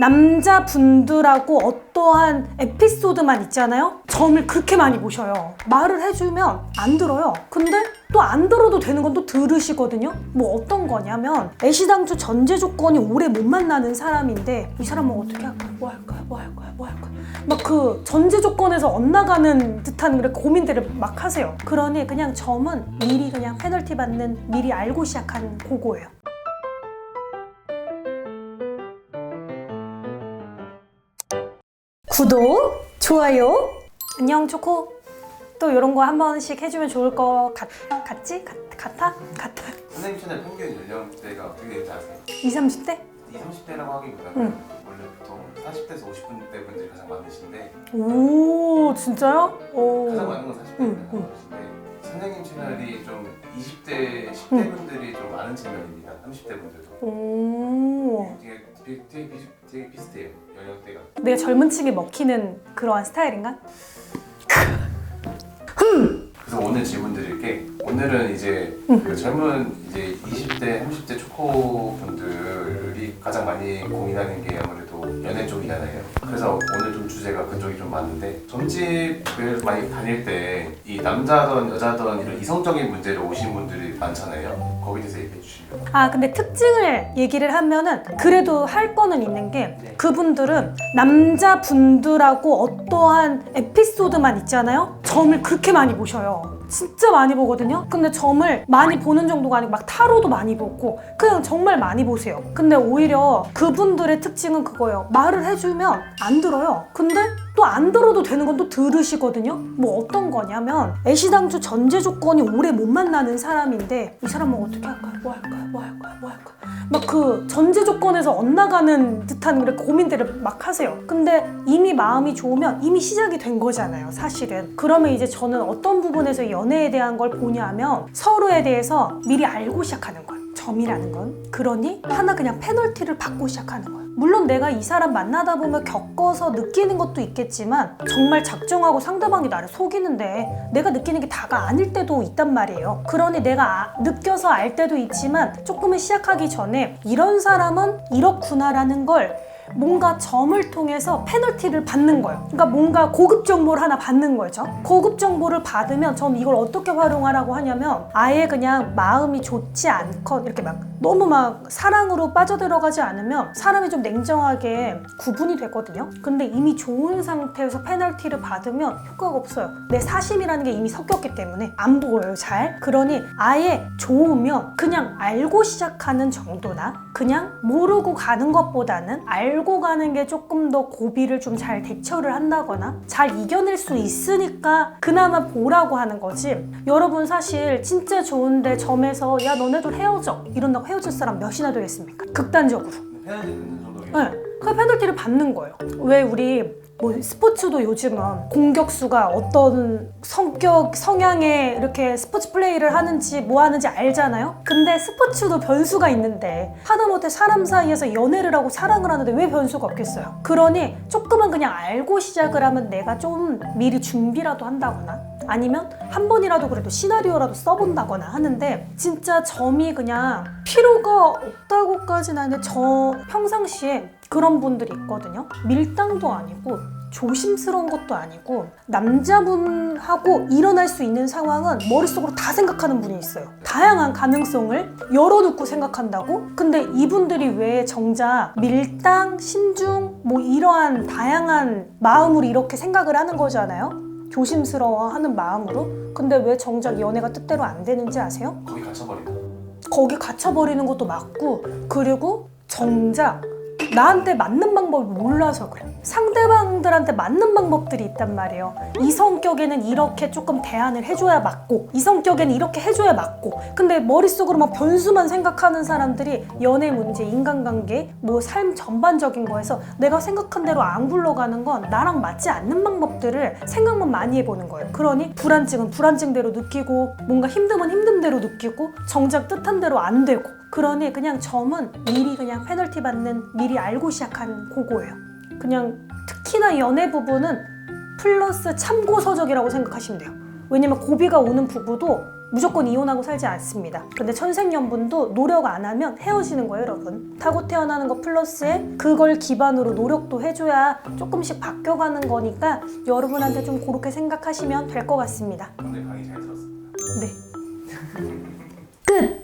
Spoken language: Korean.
남자분들하고 어떠한 에피소드만 있잖아요. 점을 그렇게 많이 보셔요. 말을 해주면 안 들어요. 근데 또 안 들어도 되는 건 또 들으시거든요. 뭐 어떤 거냐면 애시당초 전제 조건이 오래 못 만나는 사람인데 이 사람은 어떻게 할까? 뭐 할까? 뭐 할까? 뭐 할까? 막그 전제 조건에서 엇나가는 듯한 그런 고민들을 막 하세요. 그러니 그냥 점은 미리 그냥 페널티 받는 미리 알고 시작하는 그거예요. 구독, 좋아요. 안녕 초코. 또 이런 거 한 번씩 해주면 좋을 것 같, 같지? 같, 같아? 같아. 선생님 채널 평균 연령대가 어떻게 되는지 아세요? 20, 30대? 20, 30대라고 하기보다는 응. 원래 보통 40대에서 50대 분들이 가장 많으신데 오, 진짜요? 오. 가장 많은 건 40대 응, 분들이 응. 많으신데 선생님 채널이 좀 20대, 10대 응. 분들이 좀 많은 채널입니다. 30대 분들도 오. 되게, 되게, 되게, 비, 되게 비슷해요 연령대가 내가 젊은 층에 먹히는 그러한 스타일인가? 그래서 오늘 질문 드릴 게 오늘은 이제 응. 그 젊은 이제 20대, 30대 초코 분들이 가장 많이 고민하는 게 아무래도 연애 쪽이잖아요. 그래서 오늘 좀 주제가 그쪽이 좀 많은데 점집을 많이 다닐 때 이 남자든 여자든 이런 이성적인 문제로 오신 분들이 많잖아요. 거기에 대해서 얘기해 주시면. 아, 근데 특징을 얘기를 하면은 그래도 할 거는 있는 게 네. 그분들은 남자분들하고 어떠한 에피소드만 있잖아요. 점을 그렇게 많이 보셔요. 진짜 많이 보거든요. 근데 점을 많이 보는 정도가 아니고 막 타로도 많이 보고 그냥 정말 많이 보세요. 근데 오히려 그분들의 특징은 그거예요. 말을 해주면 안 들어요. 근데 또 안 들어도 되는 건 또 들으시거든요. 뭐 어떤 거냐면 애시당초 전제 조건이 오래 못 만나는 사람인데 이 사람은 어떻게 할까요? 뭐 할까요? 뭐 할까요? 뭐 할까요? 막 그 전제 조건에서 엇나가는 듯한 그런 고민들을 막 하세요. 근데 이미 마음이 좋으면 이미 시작이 된 거잖아요, 사실은. 그러면 이제 저는 어떤 부분에서 연애에 대한 걸 보냐면 서로에 대해서 미리 알고 시작하는 거예요. 점이라는 건. 그러니 하나 그냥 페널티를 받고 시작하는 거예요. 물론 내가 이 사람 만나다 보면 겪어서 느끼는 것도 있겠지만 정말 작정하고 상대방이 나를 속이는데 내가 느끼는 게 다가 아닐 때도 있단 말이에요. 그러니 내가 아- 느껴서 알 때도 있지만 조금은 시작하기 전에 이런 사람은 이렇구나라는 걸 뭔가 점을 통해서 페널티를 받는 거예요. 그러니까 뭔가 고급 정보를 하나 받는 거죠. 고급 정보를 받으면 전 이걸 어떻게 활용하라고 하냐면 아예 그냥 마음이 좋지 않건 이렇게 막 너무 막 사랑으로 빠져들어가지 않으면 사람이 좀 냉정하게 구분이 되거든요. 근데 이미 좋은 상태에서 페널티를 받으면 효과가 없어요. 내 사심이라는 게 이미 섞였기 때문에 안 보여요, 잘. 그러니 아예 좋으면 그냥 알고 시작하는 정도나 그냥 모르고 가는 것보다는 알고 가는 게 조금 더 고비를 좀 잘 대처를 한다거나 잘 이겨낼 수 있으니까 그나마 보라고 하는 거지. 여러분 사실 진짜 좋은데 점에서 야 너네들 헤어져 이런다고 헤어질 사람 몇이나 되겠습니까? 극단적으로. 듣는 정도면 네. 그 페널티를 받는 거예요. 왜 우리 뭐 스포츠도 요즘은 공격수가 어떤 성격, 성향의 이렇게 스포츠 플레이를 하는지 뭐 하는지 알잖아요? 근데 스포츠도 변수가 있는데 하다못해 사람 사이에서 연애를 하고 사랑을 하는데 왜 변수가 없겠어요? 그러니 조금은 그냥 알고 시작을 하면 내가 좀 미리 준비라도 한다거나 아니면 한 번이라도 그래도 시나리오라도 써본다거나 하는데 진짜 점이 그냥 필요가 없다고까지는 아닌데 저 평상시에 그런 분들이 있거든요. 밀당도 아니고 조심스러운 것도 아니고 남자분하고 일어날 수 있는 상황은 머릿속으로 다 생각하는 분이 있어요. 다양한 가능성을 열어놓고 생각한다고? 근데 이분들이 왜 정작 밀당, 신중 뭐 이러한 다양한 마음으로 이렇게 생각을 하는 거잖아요? 조심스러워하는 마음으로? 근데 왜 정작 연애가 뜻대로 안 되는지 아세요? 거기 갇혀버린다. 거기 갇혀버리는 것도 맞고 그리고 정작 나한테 맞는 방법을 몰라서 그래. 상대방들한테 맞는 방법들이 있단 말이에요. 이 성격에는 이렇게 조금 대안을 해줘야 맞고 이 성격에는 이렇게 해줘야 맞고. 근데 머릿속으로 막 변수만 생각하는 사람들이 연애 문제, 인간관계, 뭐 삶 전반적인 거에서 내가 생각한 대로 안 굴러가는 건 나랑 맞지 않는 방법들을 생각만 많이 해보는 거예요. 그러니 불안증은 불안증대로 느끼고 뭔가 힘듦은 힘듦대로 느끼고 정작 뜻한 대로 안 되고 그러니 그냥 점은 미리 그냥 페널티 받는 미리 알고 시작하는 그거예요. 그냥 특히나 연애 부분은 플러스 참고 서적이라고 생각하시면 돼요. 왜냐면 고비가 오는 부부도 무조건 이혼하고 살지 않습니다. 근데 천생연분도 노력 안 하면 헤어지는 거예요, 여러분. 타고 태어나는 거 플러스에 그걸 기반으로 노력도 해줘야 조금씩 바뀌어가는 거니까 여러분한테 좀 그렇게 생각하시면 될 것 같습니다. 오늘 강의 잘 들었습니다. 네. 끝!